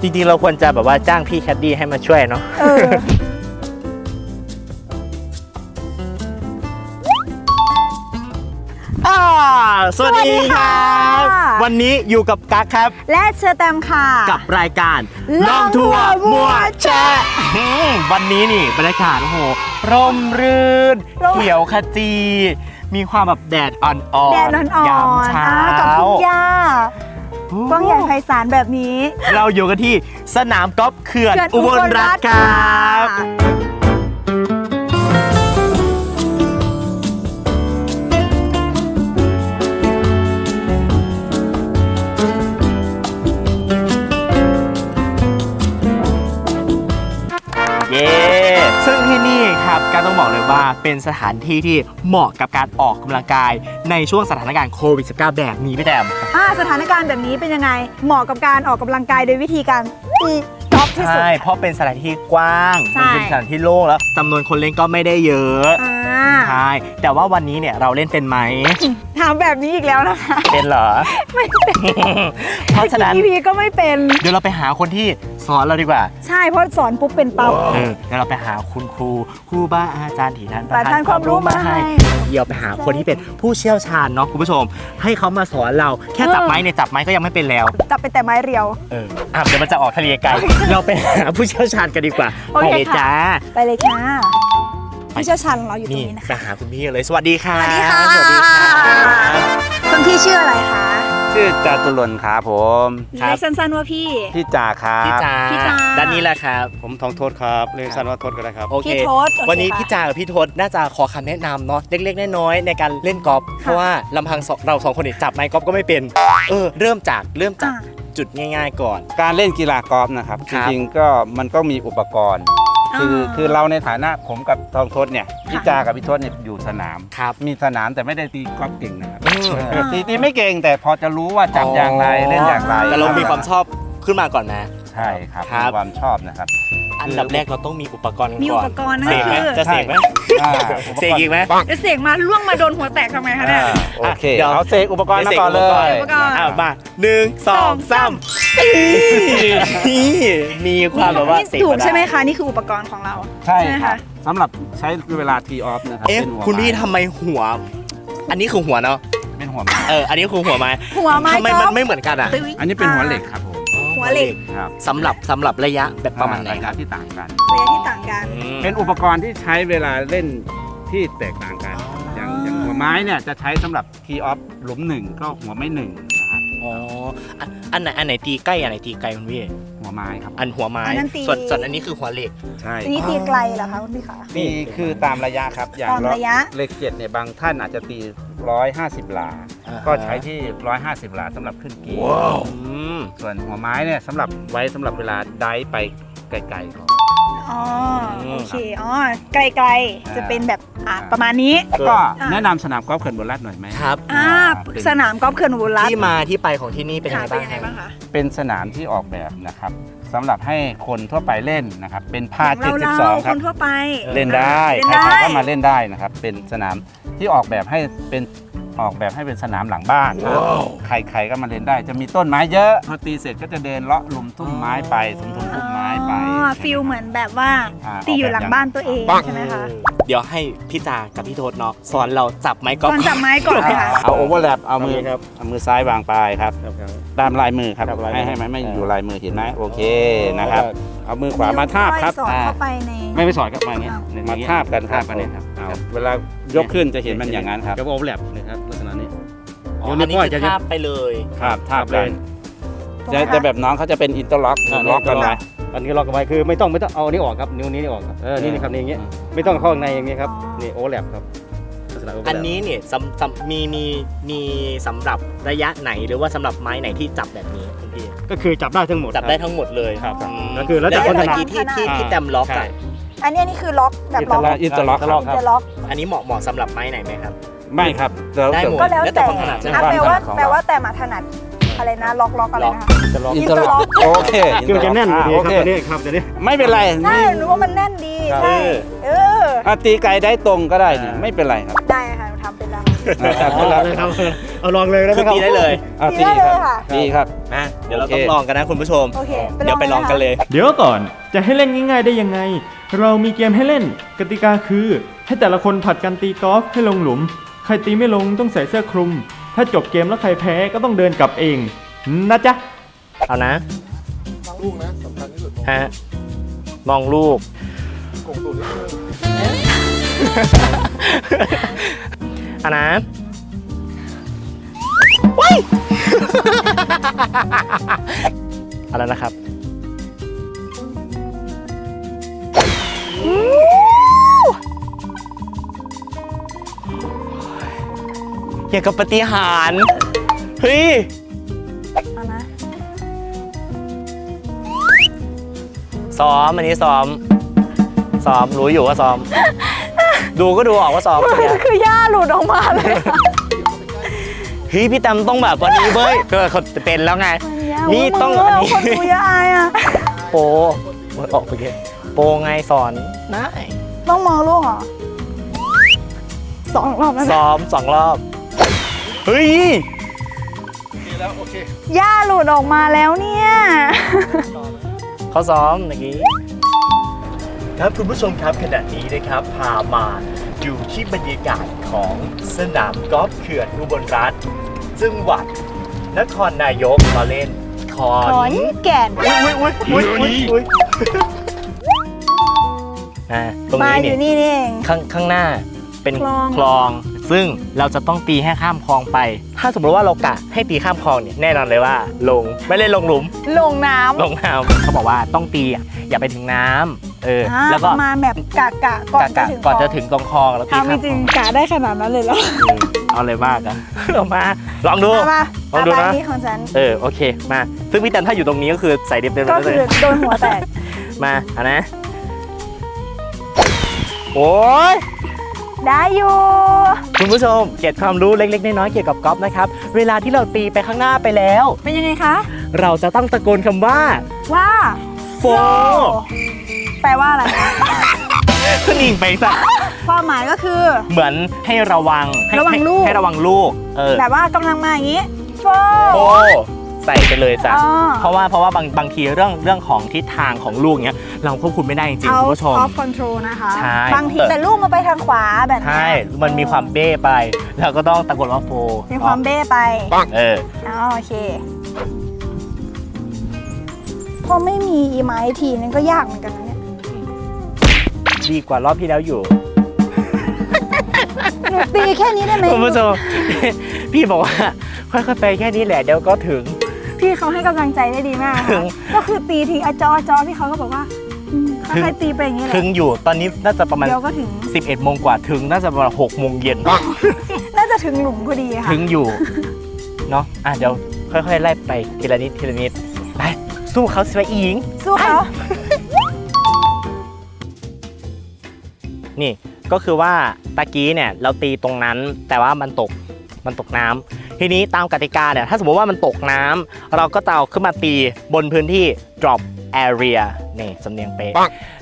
จริงๆ เราควรจะแบบว่าจ้างพี่แคดดี้ให้มาช่วยเนาะเอออ่าสวัสดีครับ วันนี้อยู่กับกั๊กครับ และเชอร์แตมค่ะ กับรายการล่องทัวร์มั่วมั่วแชะอืมวันนี้นี่บรรยากาศโอ้โหร่มรื่นร่ม เขียวขจี มีความแบบแดดอ่อนๆแดดอ่อนยามๆเช้าอ่ากับทุ่งหญ้า กว้างใหญ่ไพศาลแบบนี้ เราอยู่กันที่สนามกอล์ฟเขื่อนเขื่อนอุบลรัตน์ครับค่ะเย้ซึ่งที่ ว่าเป็นสถานที่ที่เหมาะกับการออกกำลังกาย ในช่วงสถานการณ์โควิด -19 แบบนี้พี่แต้ม อ่าสถานการณ์แบบนี้เป็นยังไง เหมาะกับการออกกำลังกายโดยวิธีการตีกอล์ฟที่สุด ใช่ เพราะเป็นสถานที่กว้าง ใช่มันเป็นสถานที่โล่งแล้วจำนวนคนเล่นก็ไม่ได้เยอะ อ่า ใช่แต่ว่าวันนี้เนี่ยเราเล่นเป็นไหมถามแบบนี้อีกแล้วนะคะ เป็นเหรอ ไม่เป็นเพราะฉะนั้นทีพีก็ไม่เป็น เดี๋ยวเราไปหาคนที่สอนเราดีกว่า ใช่เพราะสอนปุ๊บเป็นปั๊บเออเดี๋ยวเราไปหาคุณครูครูบาอาจารย์ที่ท่านประทานความรู้มาให้เดี๋ยวไปหาคนที่เป็นผู้เชี่ยวชาญเนาะคุณผู้ชม ให้เขามาสอนเราแค่จับไม้เนี่ยจับไม้ก็ยังไม่เป็นแล้ว จับเป็นแต่ไม้เรียวเอออะเดี๋ยวมันจะออกทะเลไกลเราไปหาผู้เชี่ยวชาญกันดีกว่าโอเคไปเลยค่ะจ้าไปเลยค่ะ ผู้เชี่ยวชาญของเราอยู่ตรงนี่นี้นะไปคะหาคุณพี่กันเลย สวัสดีค่ะ สวัสดีค่ะสวัสดีค่ะคุณพี่ชื่ออะไรคะ ชื่อจาตุรนต์ครับผมครับเรียกสั้นๆว่าพี่ พี่จ่าครับพี่จาพี่จาด้านนี้แหละครับ ผมทองโทษครับเรียกสั้นว่าโทษก็ได้ครับโอเคพี่ทศโอเควันนี้ค่ะพี่จากับพี่ทศน่าจะขอคำแนะนำเนาะเล็กๆน้อยๆในการเล่นกอล์ฟเพราะว่าลำพังสองเราสองคนเนี่ยจับไม้กอล์ฟก็ไม่เป็นเออเริ่มจากเริ่มจากอ่าจุดง่าย ๆ ก่อน การเล่นกีฬากอล์ฟนะครับคจรับริงๆก็มันก็มีอุปกรณ์ คืออาคือเราในฐานะผมกับทองทศเนี่ยพี่จากับพี่ทศเนี่ยอยู่สนาม ครับ มีสนามแต่ไม่ได้ตีกอล์ฟเก่งนะครับอืมเออตีตีไม่เก่งแต่พอจะรู้ว่าจับอย่างไรเล่นอย่างไรแต่เรามีความชอบขึ้นมาก่อนนะ ใช่ครับครับ มีความชอบนะครับ อันดับแรกเราต้องมีอุปกรณ์กันมีอุก่อนปกรณ์นั่นเสกไหมคือ จะเสกไหมอ่าเสกอีกไหมจะเสกมาล่วงมาโดนหัวแตกทำไงคะเนี่ยอ่าโอเคเดี๋ยวเอาเสกอุปกรณ์มาก่อนเลดี๋วสยกอุปกรณ์ อะมาหนึ่งสองสามนี่มีความแบบว่าเสกถูกมาด้ ใช่ไหมคะนี่คืออุปกรณ์ของเราใช่ไหมครัคะ บสำหรับใช้เวลาทีออฟนะครับเอ๊ะป็นหัวคุณพี่ไม้ทำไมหัว อันนี้คือหัวเนาะเป็นหัวไม้เอออันนี้คือหัวไม้หัวไม้ทำไมกมัอนล์ฟไม่เหมือนกันอะตึ้งอันนี้เป็นหัวเหล็กครับผม หัวเหล็กครับสำหรับสำหรับระยะแบบประมาณไหนยครับที่ต่างกัน ระยะที่ต่างกันอืมเป็นอุปกรณ์ที่ใช้เวลาเล่นที่แตกต่างกันอ๋อออย่างอย่างหัวไม้เนี่ยจะใช้สำหรับทีออฟหลุมหนึ่งก็หัวไม้หนึ่งนะครับ อ๋ออันอันไหนอันไหนตีใกล้อันไหนตีไกลคุณพี่หัวไม้ครับอันหัวไม้อันนั้นตี ส่วนส่วนอันนี้คือหัวเหล็ก ใช่อันนี้ตีไกลเหรอคะคุณพี่คะ นี่คือตามระยะครับอย่างตามระยะ เลขเจ็ดเนี่ยบางท่านอาจจะตีร้อยห้าสิบหลา อ่าฮะ ก็ใช้ที่ร้อยห้าสิบหลาสำหรับขึ้นกีอืมส่วนหัวไม้เนี่ยสำหรับไว้สำหรับเวลาได้ไปไกลๆก่อน อ๋อโอเคอ๋อไกลๆจะเป็นแบบอะประมาณนี้ ก็อ่าแนะนำสนามกอล์ฟเขื่อนบุรีรัตน์หน่อยไหมครับ อ่าเป็นสนามกอล์ฟเขื่อนอุบลรัตน์ที่มาที่ไปของที่นี่เป็นยังค่ะไงเป็นบ้างยังไงครับบ้างคะ เป็นสนามที่ออกแบบนะครับสำหรับให้คนทั่วไปเล่นนะครับ เป็นพาเราเรา72คครับนทั่วไปเล่นได้เล่นใคได้รๆก็มาเล่นได้นะครับ เป็นสนามที่ออกแบบให้เป็น ออกแบบให้เป็นสนามหลังบ้านนะครับใครๆก็มาเล่นได้ จะมีต้นไม้เยอะ พอตีเสร็จก็จะเดินเลาะหลุมทุ่มไม้ไปสมทุมทุ่มไม้ไป อ๋อฟิลเหมือนแบบว่าอ่าตีอยู่หลังบ้านตัวเองปังใช่ไหมคะเดี๋ยวให้พี่จากับพี่โทษเนาะสอนเราจับไม้กอล์ฟก่อนจับไม้ก่อนเลยค่ะ เอาโอเวอร์แลปเอามือครับ เอามือซ้ายวางไปครับ ตามลายมือครับครับลายมือให้ให้มันไม่เออออยู่ลายมือเห็นไหมโอเคนะครับ เอามือขวามาทาบครับสอดอ่าเข้าไปใน ไม่ไปสอดครับมาอย่างเงี้ยมาทาบกันทาบกันเนี่ยครับเอาเวลายกขึ้นจะเห็นมันอย่างนั้นครับ จะโอเวอร์แลปนะครับลักษณะนี้ อ๋อเดี๋อัยนวนี้นิ้วก้อยคือจะทาบไปเลย ครับทาบเลเลยยจะจะแบบน้องเขาจะเป็นอินเตอร์ล็อกอ่าล็อกกันไว้อันนี้ล็อกกันไว้คือไม่ต้องไม่ต้องเอาอันนี้ออกครับนิ้วนี้นี่ออกครับเออนี่นี่ครับนี่อย่างเงี้ยไม่ต้องเข้าข้างในอย่างเงี้ยครับนี่โอเวอร์แลปครับลักษณะ overlap อันนี้เนี่ยสำสำมีมีมีสำหรับระยะไหนหรือว่าสำหรับไม้ไหนที่จับแบบนี้คุณพี่ก็คือจับได้ทั้งหมดจับได้ทั้งหมดเลยครับอืมก็คือแล้วแต่แล้วคนถนัด เมื่อกี้ที่ที่ที่แต้มล็อกใช่ อะอันนี้อันนี้คือล็อกแบบล็อกอินเตอร์ล็อก อินเตอร์ล็อกครับ จะล็อกอันนี้เหมาะเหมาะสำหรับไม้ไหนไหมครับ ไม่ครับแล้วได้หมด ก็แล้วแล้วแต่แต่ความถนัดใช่ไหมอะแปลว่าของเรา แปลว่าแต่มาถนัดอะไรนะล็อกล็อกอะไรนะคะ จะล็อกอินเตอร์ล็อกโอเคคือมันจะแน่นอยู่ดีโอครับเคตัวนี้ครับตัวนี้ ไม่เป็นไรใช่หนูว่ามันแน่นดีครับ ใช่เอออะตีไกลได้ตรงก็ได้นี่ไม่เป็นไรครับได้ค่ะหนูทำเป็นแล้วเอาเลยครับเอาลองเลยได้ไหมคือครับ ตีได้เลยอะตีได้เลยค่ะดีครับ นะเดี๋ยวเราโอเค ต้องลองกันนะคุณผู้ชม โอเคเดี๋ยวไปลองกันเลย เดี๋ยวก่อนจะให้เล่นง่าย ๆ ได้ยังไง เรามีเกมให้เล่น กติกาคือ ให้แต่ละคนผัดกันตีกอล์ฟให้ลงหลุม ใครตีไม่ลงต้องใส่เสื้อคลุม ถ้าจบเกมแล้วใครแพ้ก็ต้องเดินกลับเองนะจ๊ะ เอานะมองลูกนะสำคัญที่สุดฮะมองลูกกงตูดนิดนึงเอานะว้ายเอาแล้วนะครับ อย่างกับปฏิหารย์เฮ้ย เอานะซ้อมอันนี้ซ้อม ซ้อมรู้อยู่ว่าซ้อม ดูก็ดูออกว่าซ้อมเนี่ยคือย่าหลุดออกมาเลยอะเฮ้ยพี่ตำต้องแบบวันนี้เว้ยก็เขาเป็นแล้วไง นี่ต้องอันนี้ คนดูย่าอายอะ โปรออกไปเกโปรไงสอนได้ต้องมองลูกเหรอสองรอบแล้วนะซ้อมสองรอบ เฮ้ยดีแล้วโอเคย่าหลุดออกมาแล้วเนี่ยเขาซ้อมเมื่อกี้ ครับคุณผู้ชมครับขณะนี้นะครับพามาอยู่ที่บรรยากาศของสนามกอล์ฟเขื่อนอุบลรัฐจังหวัดนครนายกมาเล่นขอขอนนแก่นอุ้ยอุ้ยอุ้ยอุ้ยอุ้ยอ่าตรงมานี้อนี่ยู่นี่นี่เอง ข้างข้างหน้าเป็นคลอง คลอง ซึ่งเราจะต้องตีให้ข้ามคลองไป ถ้าสมมติว่าเรากะให้ตีข้ามคลองเนี่ยแน่นอนเลยว่า ลงไม่เล่นลงหลุม ลงน้ำลงน้ำเขาบอกว่าต้องตีอะอย่าไปถึงน้ำเอออ่าแล้วก็ประมาณแบบกะกะก่อนกะจะกะถึงก่อนจะคลถึงตรงคลองแล้วตีทำข้ามไม่คจริลงองกะได้ขนาดนั้นเลยเหรอเออเอาเลยมากอะเอามาลองดู มามาลองดูนะตามนี้ของฉัน เออโอเคมาซึ่งพี่แตนถ้าอยู่ตรงนี้ก็คือใส่เต็มเต็มก็เลคือยโดนหัวแตกมาเอานะ โอ้ย ได้อยู่ คุณผู้ชมเก็บความรู้เล็กๆ น้อยๆเกี่ยวกับกอล์ฟนะครับ เวลาที่เราตีไปข้างหน้าไปแล้ว เป็นยังไงคะ เราจะต้องตะโกนคำว่าว่าโฟแปลว่าอะไรคะ ขึ้นอิงไปซะความหมายก็คือ เหมือนให้ระวังให้ระวังให้ลูก ให้ระวังลูกเออแบบว่ากำลังมาอย่างนี้โฟ โฟ ใส่ไปเลยจ้ะอ๋อ เพราะว่าเพราะว่าบางบางทีเรื่องเรื่องของทิศทางของลูกเนี้ยเราควบคุมไม่ได้จริงๆเอาคุณผู้ชม ออฟคอนโทรลนะคะ ใช่ บางทีแต่ลูกมันไปทางขวาแบบเนี้ยใช่มันมีความเบ้ไปเราก็ต้องตะโกนว่าโฟมีความเบ้ไปเออ อ๋อโอเค พอไม่มีอีไม้ทีนึงก็ยากเหมือนกันนะเนี่ย ดีกว่ารอบที่แล้วอยู่หนูตีแค่นี้ได้ไหมคุณผู้ชม พี่บอกว่าค่อยๆไปแค่นี้แหละเดี๋ยวก็ถึง พี่เขาให้กำลังใจได้ดีมากถึค่ะงก็คือตีทีอาจออาจอพี่เขาก็บอกว่าอืมถึงค่อยๆตีไปอย่างนี้แหละถึงอยู่ตอนนี้น่าจะประมาณ เดี๋ยวก็ถึง 11โมงกว่าถึงน่าจะประมาณ6โมงเย็นน่าจะถึงหลุมพอดีค่ะ ถึงอยู่เนาะอะเดี๋ยวค่อยๆไล่ไปทีละนิดทีละนิดไปสู้เขาสิไปอีหญิง สู้เขานี่ก็คือว่าตะกี้เนี่ยเราตีตรงนั้นแต่ว่ามันตกมันตกน้ำ ทีนี้ตามกติกาเนี่ยถ้าสมมติว่ามันตกน้ำเราก็จะเอาขึ้นมาตีบนพื้นที่ drop area นี่สำเนียงเป๊ะ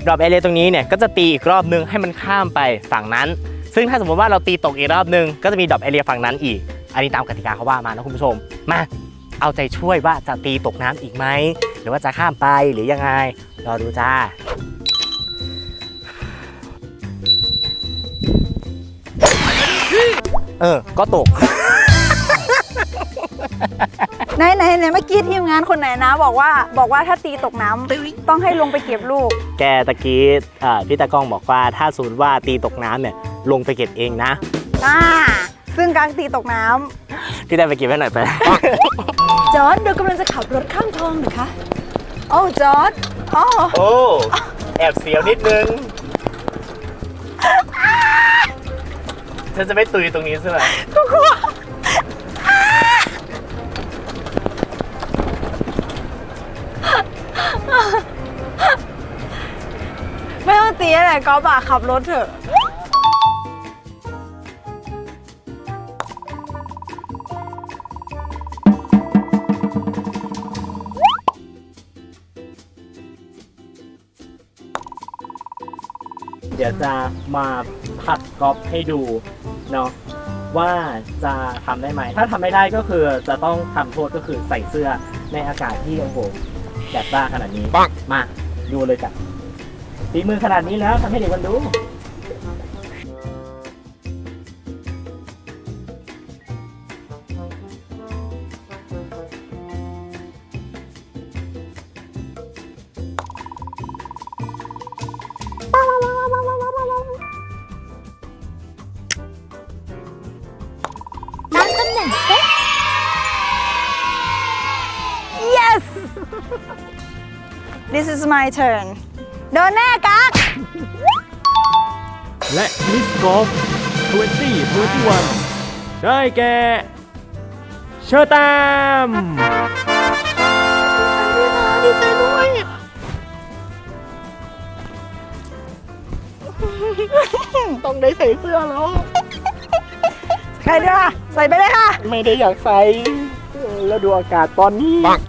drop area ตรงนี้เนี่ยก็จะตีอีกรอบนึงให้มันข้ามไปฝั่งนั้น ซึ่งถ้าสมมติว่าเราตีตกอีกรอบนึงก็จะมี drop area ฝั่งนั้นอีก อันนี้ตามกติกาเขาว่ามานะคุณผู้ชมมาเอาใจช่วยว่าจะตีตกน้ำอีกไหมหรือว่าจะข้ามไปหรือยังไงรอดูจ้าเออ ก็ตก ไหนไหนไหนเมื่อกี้ทีมงานคนไหนนะบอกว่าบอกว่าถ้าตีตกน้ำต้องให้ลงไปเก็บลูก แกตะกี้อ่าพี่ตากล้องบอกว่าถ้าสมมติว่าตีตกน้ำเนี่ยลงไปเก็บเองนะ อ่า ซึ่งการตีตกน้พี่ได้ไปเก็บให้หน่อยไปำจอร์ดเดี๋ยวกำลังจะขับรถข้ามคลองเหรอคะ โอ้จอร์ดอ๋อโอ้ แอบเสียวนิดนึง ฉันจะไม่ตุยตรงนี้ใช่ไหมไม่ต้อ ตีอะไรก็บ่าขับรถเถอะเดี๋ยวจะมาผัดกอล์ฟให้ดูเนาะว่าจะทำได้ไหม ถ้าทำไม่ได้ก็คือจะต้องทำโทษก็คือใส่เสื้อในอากาศที่โอ้โหแดดจ้าขนาดนี้ ปัง มาดูเลยจ้ะ ฝีมือขนาดนี้แล้วทำให้เด็กมันดู yes this is my turn โดนแน่กักและมิสกอล์ฟ2021 ได้แก่เชอร์แตมดีใจด้วย ต้องได้ใส่เสื้อแล้ว ใครด้วยค่ะ ใส่ไปเลยค่ะ ไม่ได้อยากใส่เออแล้วดูอากาศตอนนี้ปัง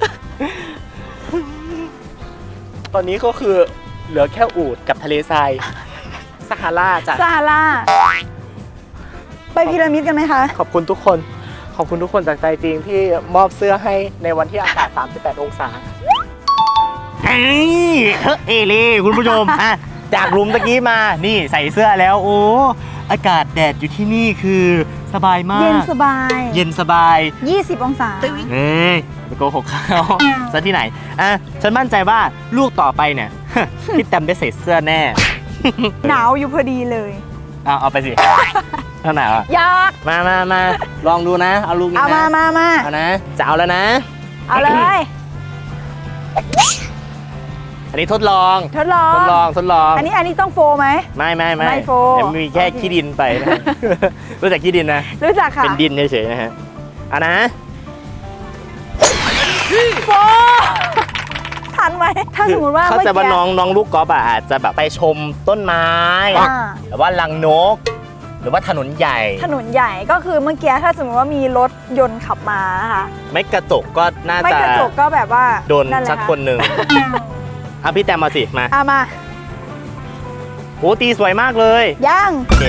ตอนนี้ก็คือ เหลือแค่อูดกับทะเลทรายซาฮาราจ้ะซาร่า ไปพีระมิดกันไหมคะ ขอบคุณทุกคน ขอบคุณทุกคนจากใจจริงที่มอบเสื้อให้ในวันที่อากาศ 38 องศา เอ้ยเฮ้ยเอเล่คุณผู้ชม อะจากรุมตะกี้มา นี่ใส่เสื้อแล้ว โอ้ อากาศแดดอยู่ที่นี่คือ สบายมาก เย็นสบาย เย็นสบาย 20 องศา เฮ้ยไปโกหกเขาซะที่ไหนอะฉันมั่นใจว่าลูกต่อไปเนี่ย พี่แตมได้ใส่เสื้อแน่ หนาวอยู่พอดีเลย เอาเอาไปสิเอาไหนอะอยากมามามาลองดูนะ เอาลูกนี้เอามานะมามาเอานะ จะเอาแล้วนะ เอาเลย อันนี้ทดลอง ทดลอง ทดลอง ทดลอง อันนี้อันนี้ต้องโฟไหม ไม่ไม่ไม่ไม่โฟเดี๋ยวมีแค่โอเค ขี้ดินไปนะ รู้จักขี้ดินนะ รู้จักค่ะเป็นดินเฉยๆนะฮะเอานะ โฟทันไหมถ้าสมมติว่าเข้าเมื่อใจกี้ว่าน้องน้องลูกกอล์ฟอะอาจจะแบบไปชมต้นไม้ อ่าหรือว่าลังนก หรือว่าถนนใหญ่ ถนนใหญ่ก็คือเมื่อกี้ถ้าสมมติว่ามีรถยนต์ขับมานะคะไม่กระจกก็น่าไม่จะกระจกก็แบบว่าโดนแหละสักคนหนึ่งเอาพี่แตมมาสิมาเอามาโอ้ตีสวยมากเลยย่างโอเค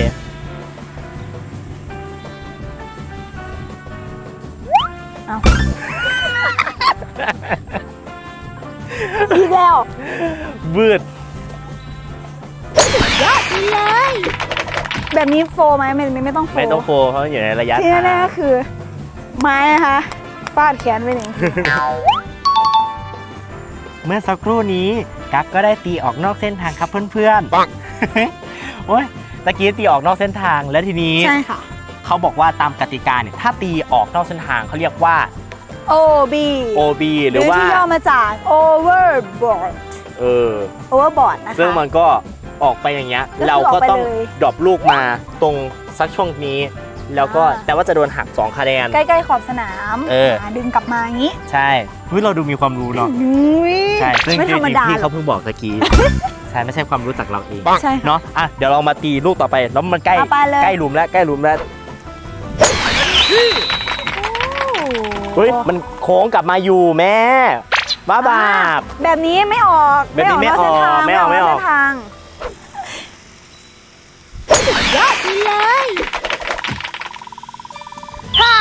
อีกแล้ววืดแบบนี้โฟไหมไม่ไม่ไม่ต้องโฟไม่ต้องโฟเพราะอยู่ในระยะที่ทาง แน่ๆก็คือ ไม้นะคะฟาดแขนไปหนึ่งที เมื่อสักครู่นี้กั๊กก็ได้ตีออกนอกเส้นทางครับเพื่อนๆปังโอ้ยตะกี้ตีออกนอกเส้นทางแล้วทีนี้ ใช่ค่ะ เขาบอกว่าตามกติกาเนี่ยถ้าตีออกนอกเส้นทางเขาเรียกว่า OB OB หหรืรืออว่าที่ย่อมาจาก overboard เออ overboard นะคะ ซึ่งมันก็ออกไปอย่างเงี้ยก็คือเราก็ต้องออกไปเลยดรอปลูกมาตรงสักช่วงนี้ แล้วก็อ่าแต่ว่าจะโดนหัก2คะแนน ใกล้ๆขอบสนามเออาดึงกลับมาอย่างนี้ใช่เฮ้ยเราดูมีความรู้เนาะอุ้ยใช่ซึ่งไม่จธรรมริงดาๆพี่หรเขาอกเพิ่งบอกตะกี้ใช่ไม่ใช่ความรู้จากเราเองปังใช่ค่ะ เนาะอะเดี๋ยวเรามาตีลูกต่อไปแล้วมันใกล้เอาไปเลย ใกล้หลุมแล้วใกล้หลุมแล้วเฮ้ยมันโค้งกลับมาอยู่แม่บ้าบาป แบบนี้ไม่ออกแบบนี้ไม่ออกเส้นทางไม่ออกไม่ออกเส้นทางยอดไปเลย ฮ่า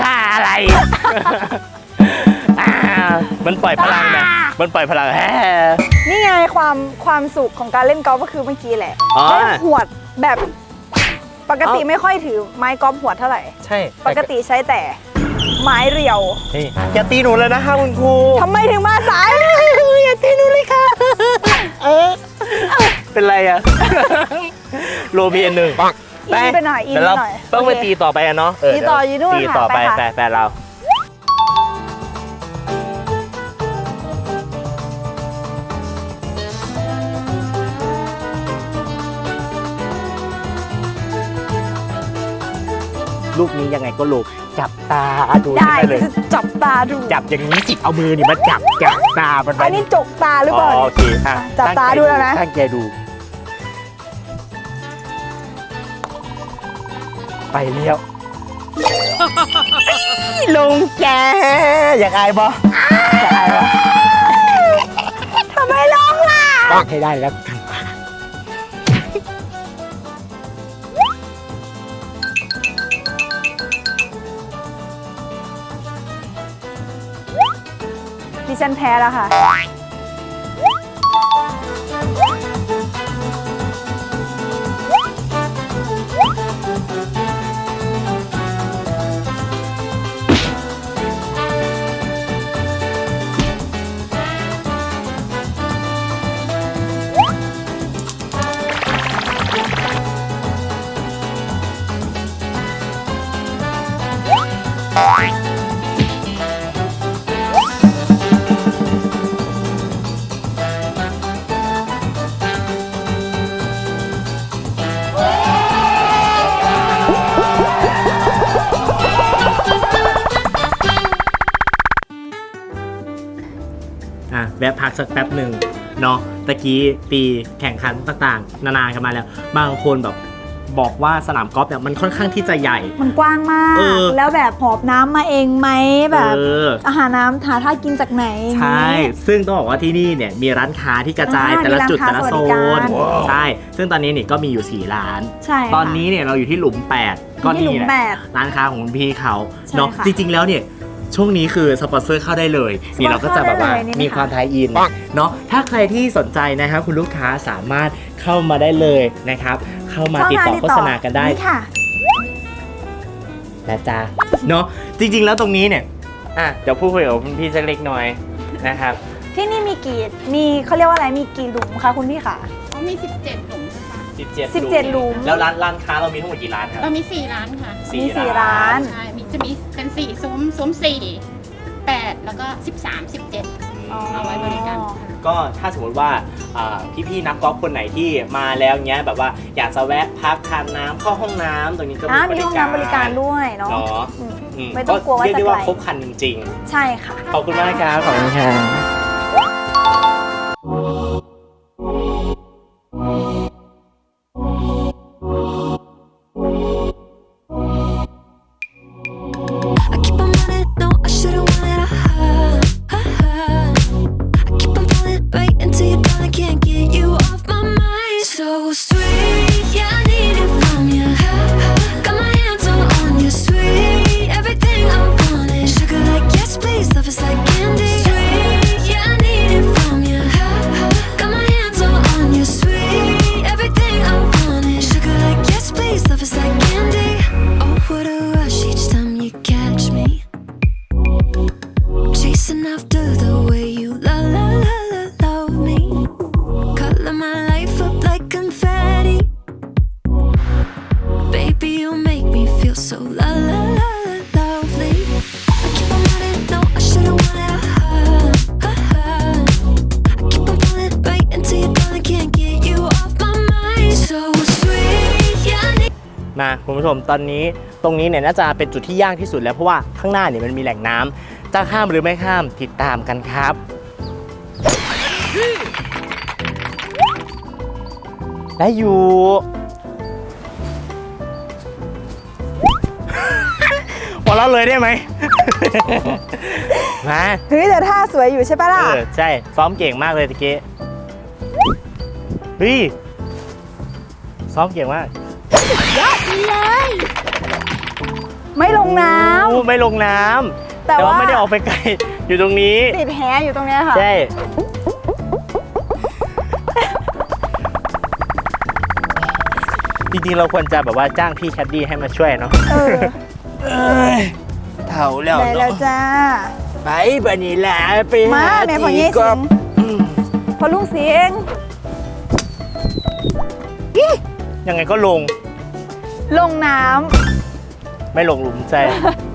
ค่าอะไรอ่ามันปล่อยพลังนะมันปล่อยพลังแฮ่ นี่ไงความความสุขของการเล่นกอล์ฟก็คือเมื่อกี้แหละอ๋อ ได้หวดแบบปกติเอ้าไม่ค่อยถือไม้กอล์ฟหวดเท่าไหร่ ใช่ปกติใช้แต่ไม้เรียวนี่อย่าตีหนูเลยนะคะคุณครู ทำไมถึงมาสาย อย่าตีหนูเลยค่ะเออเป็นไรอะ โรบีอันหนึ่งปังอินไปหน่อยอินเดี๋ยวไปเราหน่อยต้องไปโเคตีต่อไปอะเนาะเตีต่ออยู่นู่นตีค่ะต่อไปไปค่ะ แฟนแฟนเรา ลูกนี้ยังไงก็ลูกจับตาดูได้ขึ้นปเลยจะจับตาดูจับอย่างนี้สิเอามือนี่มาจับจับตามันไปอันนี้จกตาหรือเปล่า โอเคอะจับตาตั้งใจดูแล้วนะ ตั้งใจดู ไปเลี้ยวลุงแกอยากอายบออยากอายบอทำไมร้องล่ะให้ได้แล้วดิฉันแพ้แล้วค่ะ กสักแป๊บหนึ่งเนาะตะกี้ตีแข่งขันต่างๆ นานากันมาแล้ว บางคนแบบบอกว่าสนามกอล์ฟเนี่ยมันค่อนข้างที่จะใหญ่ มันกว้างมาก เออ แล้วแบบหอบน้ำมาเองไหมแบบเอออาหารน้ำหาท่ากินจากไหนใช่ซึ่งต้องบอกว่าที่นี่เนี่ยมีร้านค้าที่กระจายอ่าแต่ละจุดมีร้านแต่ละค้าโซสวัสดิการ น ใช่ ซึ่งตอนนี้เนี่ยก็มีอยู่ 4 ร้าน ใช่ค่ะตอนนี้เนี่ยเราอยู่ที่หลุม 8 ก็ที่หลุนี่มแหละแปด ร้านค้าของคุณพี่เขาใช่เนาะค่ะ จริงๆแล้วเนี่ย ช่วงนี้คือสปอนเซอร์เข้าได้เลย นี่เราก็จะแบบว่าเข้าได้เลยนี่นะคะมีความทายอินเนาะถ้าใครที่สนใจนะครับคุณลูกค้าสามารถเข้ามาได้เลยนะครับ เข้ามาติดต่อโฆษณากันได้นี่ค่ะนะจ๊ะเนาะจริง ๆ แล้วตรงนี้เนี่ยอะเดี๋ยวพูดคุยกับคุณพี่สักเล็กน้อยนะครับ ที่นี่มีกี่มีเขาเรียกว่าอะไรมีกี่หลุมคะคุณพี่คะเขามี 17หลุมนะคะ 17 17หลุม แล้วร้านร้านค้าเรามีทั้งหมดกี่ร้านครับ เรามี 4 ร้านค่ะมีสี่ร้านใช่มีจะมีเป็น 4 ซุ้ม ซุ้ม 4 8 แล้วก็ 13 17 เอาไว้บริการค่ะ ก็ถ้าสมมติว่าอ่าพี่ๆนักกอล์ฟคนไหนที่มาแล้วเงี้ยแบบว่าอยากจะแวะพักทานน้ำเข้าห้องน้ำตรงนี้ก็อ่ามีมีห้องน้ำบริการด้วยเนาะเนาะอืมอืมไม่ต้องกลัวว่าเรียกจะได้ว่าไกลครบครันจริงใช่ค่ะ ๆ ขอบคุณมากครับขอบคุณครับ ตอนนี้ตรงนี้เนี่ยน่าจะเป็นจุดที่ยากที่สุดแล้วเพราะว่าข้างหน้าเนี่ยมันมีแหล่งน้ำจะข้ามหรือไม่ข้ามติดตามกันครับได้อยู่พอเราเลยได้ไหม มาเฮ้ยแต่ท่าสวยอยู่ใช่ปะเอล่ะอใช่ ซ้อมเก่งมากเลยตะกี้เฮ้ยซ้อมเก่งมาก ไม่ลงน้โอ้ไม่ลงน้ำำแต่แต่ว่าว่า ไม่ได้ออกไปไกล อยู่ตรงนี้ ติดแฮอยู่ตรงเนี้ยค่ะ ใช่ จริงๆ เราควรจะแบบว่าจ้างพี่แคดดี้ให้มาช่วยเนาะเออเท่าแล้วได้แล้วเนาะจ้า ไปบันนี้แหละไปมาหาแม่พอที่เย่ก็สิงพอลุงเสียงยังไงก็ลง ลงน้ไม่ลงหลุมใจ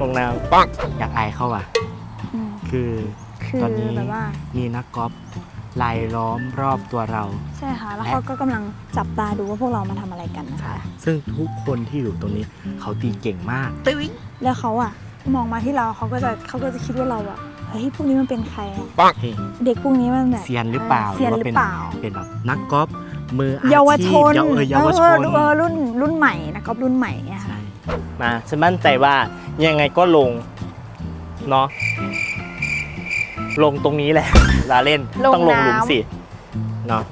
ลงน้ำปังอยากอายเขาว่ะำอืมคือ คือตอนนี้ แบบว่า มีนักกอล์ฟลายล้อมรอบตัวเรา ใช่ค่ะ แล้วเขาก็กำลังจับตาดูว่าพวกเรามาทำอะไรกันนะคะ ซึ่งทุกคนที่อยู่ตรงนี้ เขาตีเก่งมาก แล้วเขาอะมองมาที่เราเขาก็จะเขาก็จะคิดว่าเราอะเฮ้ยพวกนี้มันเป็นใครอะเฮ้ยเด็กพวกนี้มันแบบเซียนหรือเปล่าเซียนหว่ารือเป็นเปล่า เป็นแบบนักกอล์ฟ มืออาชีพเยาวชนเยาวเออเยาวชนเออเออรุ่นรุ่นใหม่นะครับรุ่นใหม่เนี่ยค่ะใช่มาฉันมั่นใจว่ายังไงก็ลงเนาะลงตรงนี้แหละลาเล่นลงต้องลงหลุมน้ำ สิเนาะ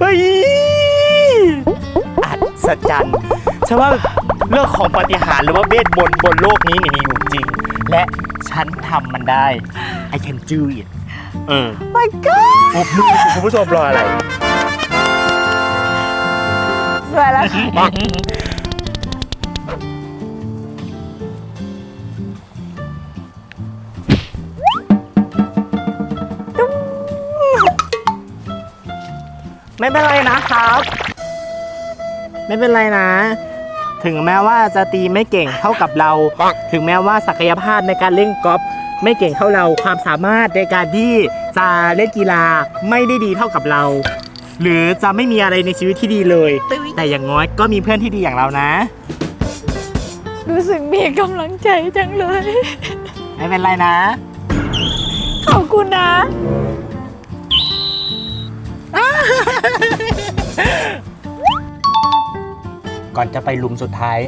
เฮ้ยอัศจรรย์ฉันว่าเรื่องของปาฏิหารย์หรือว่าเวทมนต์บนโลกนี้เนี่ยมีอยู่จริง และฉันทำมันได้ I can do it เออ my god ปรบมือคุณผู้ชมรออะไร สวยแล้วค่ะไม่เป็นไรนะครับ ไม่เป็นไรนะ ถึงแม้ว่าจะตีไม่เก่งเท่ากับเรา ถึงแม้ว่าศักยภาพในการเล่นกอล์ฟ ไม่เก่งเท่าเราความสามารถในการที่จะเล่นกีฬาไม่ได้ดีเท่ากับเรา หรือจะไม่มีอะไรในชีวิตที่ดีเลย แต่อย่างน้อยก็มีเพื่อนที่ดีอย่างเรานะ รู้สึกมีกำลังใจจังเลย ไม่เป็นไรนะ ขอบคุณนะ ก่อนจะไปหลุมสุดท้าย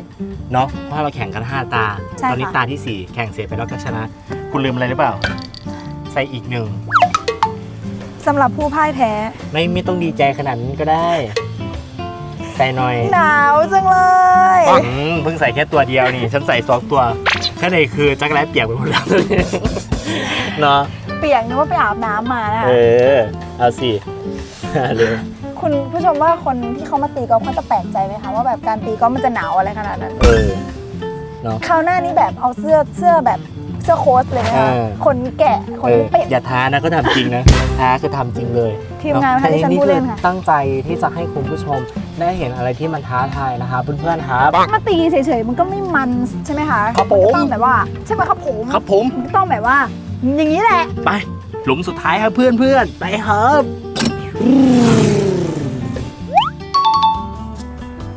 เนาะเพราะเราแข่งกัน 5 ตา ใช่ตอนนี้ค่ะ ตาที่4 แข่งเสร็จไปแล้วก็ชนะ คุณลืมอะไรหรือเปล่า ใส่อีกหนึ่ง สำหรับผู้พ่ายแพ้ ไม่ไม่ต้องดีใจขนาดนั้นก็ได้ ใส่หน่อยหนาวจังเลย อืมเพิ่งใส่แค่ตัวเดียวนี่ ฉันใส่สองตัวข้างในคือจักรแร้เปียกไปหมดแล้วเนาะเปียกนึกว่าไปอาบน้ำมานะคะเออเอาสิเร็วคุณผู้ชมว่าคนที่เขามาตีกอล์ฟเขาจะแปลกใจไหมคะว่าแบบการตีกอล์ฟมันจะหนาวอะไรขนาดนั้น เออเนาะ คราวหน้านี้แบบเอาเสื้อเสื้อแบบ เสื้อโค้ทเลยนะคะเออคนแกะคนเออเป็ด อย่าท้านะก็ทำจริงนะ ท้าคือทำจริงเลยทีมงานนะคะแต่ที่ฉันพูดเล่นค่ะ ตั้งใจที่จะให้คุณผู้ชมได้เห็นอะไรที่มันท้าทายนะคะเพื่อนๆครับ มาตีเฉยๆมันก็ไม่มันใช่ไหมคะครับผม นก็ต้องแบบว่าใช่ไหมครับผมครับผมมันก็ต้องแบบว่า อย่างนี้แหละ ไป หลุมสุดท้ายครับเพื่อนๆไปครับ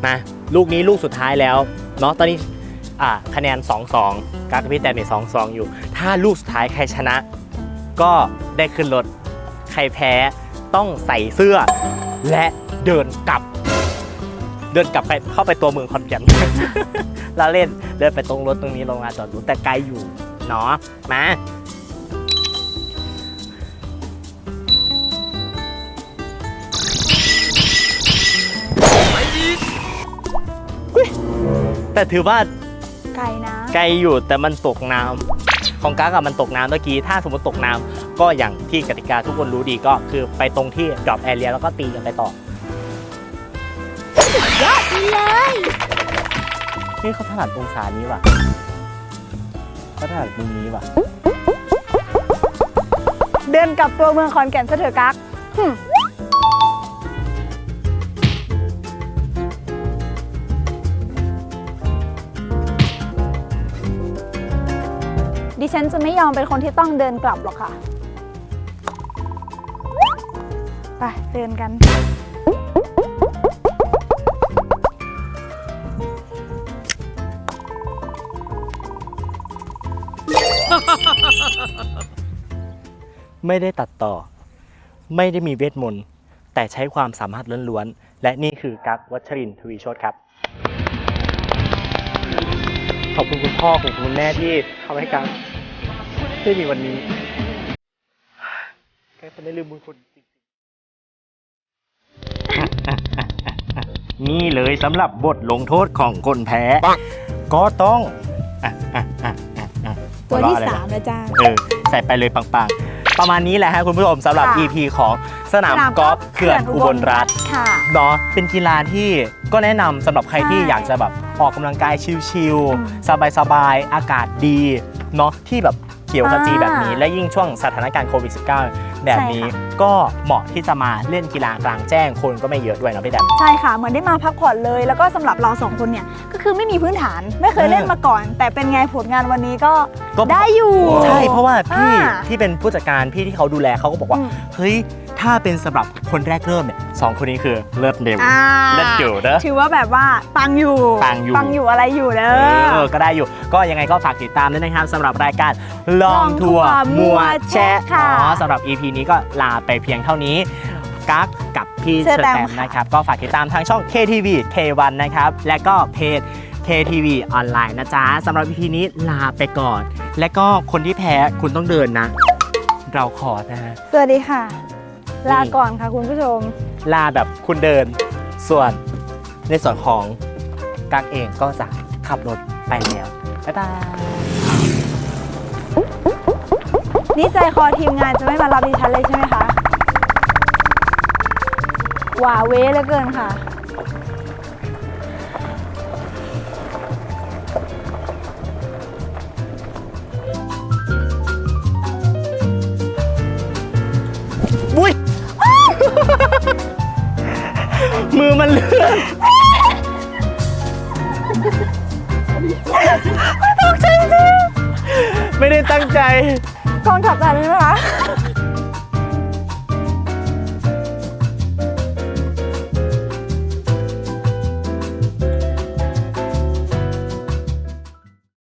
มาลูกนี้ลูกสุดท้ายแล้วเนาะตอนนี้อ่า คะแนน 2-2 การกับพี่แตนเนี่ย2-2 อยู่ ถ้าลูกสุดท้ายใครชนะ ก็ได้ขึ้นรถ ใครแพ้ต้องใส่เสื้อ และเดินกลับ เดินกลับไปเข้าไปตัวเมืองคอนแกนแล้วเล่นเดินไปตรงรถตรงนี้ลงมาจอดรถแต่ไกลอยู่เนาะมาแต่ถือว่า ไก่นะ ไกลอยู่แต่มันตกน้ำของก้ากับมันตกน้ำเมื่อกี้ ถ้าสมมติตกน้ำก็อย่างที่กติกาทุกคนรู้ดีก็คือไปตรงที่ drop area แล้วก็ตีกันไปต่อยอดเลยนี่เขาถนัดองศานี้ว่ะเขาถนัดมุมนี้ว่ะ เดินกลับตัวเมืองคอนแก่นซะเถอะกั๊ก ฉันจะไม่ยอมเป็นคนที่ต้องเดินกลับหรอกค่ะ ไป เดินกัน ไม่ได้ตัดต่อ ไม่ได้มีเวทมนต์ แต่ใช้ความสามารถล้วนๆ และนี่คือกั๊กวัชรินทร์ทวีโชตครับ ขอบคุณคุณพ่อขอบคุณคุณแม่ที่ทำให้กั๊ก ได้มีวันนี้กั๊กจะไม่ลืมบุญคุณจริงๆนี่เลยสำหรับบทลงโทษของคนแพ้ ก็ต้องอะอะอะอะอะตัวที่หัเระไรสามนะจ้าเออใส่ไปเลยปังๆ ประมาณนี้แหละฮะคุณผู้ชมสำหรับ ค่ะ EP ของสนามกอล์ฟเขื่อนอุบลรัฐ ค่ะ เนาะเป็นกีฬาที่ก็แนะนำสำหรับใครที่ใช่อยากจะแบบออกกำลังกายชิลอืม ๆ สบายๆ อากาศดีเนาะที่แบบเขียวขจีอ่าแบบนี้ และยิ่งช่วงสถานการณ์โควิด -19 แบบนี้ใช่ค่ะก็เหมาะที่จะมาเล่นกีฬากลางแจ้งคนก็ไม่เยอะด้วยนะพี่แดมใช่ค่ะ เหมือนได้มาพักผ่อนเลย แล้วก็สำหรับเราสองคนเนี่ยก็คือไม่มีพื้นฐานไม่เคยเออเล่นมาก่อน แต่เป็นไงผลงานวันนี้ก็ก็ได้อยู่ ใช่เพราะว่าพี่อ่าที่เป็นผู้จัดการพี่ที่เขาดูแลเขาก็บอกว่าอืมเฮ้ย ถ้าเป็นสำหรับคนแรกเริ่มเนี่ยสองคนนี้คือเลิศเร็วอ่าเลิศอยู่เด้อ ถือว่าแบบว่าปังอยู่ปังอยู่ปังอยู่อะไรอยู่เด้เอออก็ได้อยู่ ก็ยังไงก็ฝากติดตามด้วยนะครับสำหรับรายการลองลองทัทัววร์ร์มัวแชะค่ะเนาะสำหรับ EP นี้ก็ลาไปเพียงเท่านี้ กั๊กกับพี่เชเชออร์ร์แตแตมมค่ะนะครับ ก็ฝากติดตามทางช่อง KTV K1 นะครับ และก็เพจ KTV ออนไลน์นะจ๊ะสำหรับ EP นี้ลาไปก่อน และก็คนที่แพ้คุณต้องเดินนะ เราขอนะฮะ สวัสดีค่ะ ลาก่อนค่ะคุณผู้ชม ลาแบบคุณเดิน ส่วนในส่วนของกั๊กเองก็จะขับรถไปแล้ว บ๊ายบาย นี่ใจคอทีมงานจะไม่มารับดิฉันเลยใช่ไหมคะหว่าเว้เหลือเกินค่ะ มือมันเลื่อนไม่ได้ตั้งใจ กองทัพแบบนี้ไหมคะ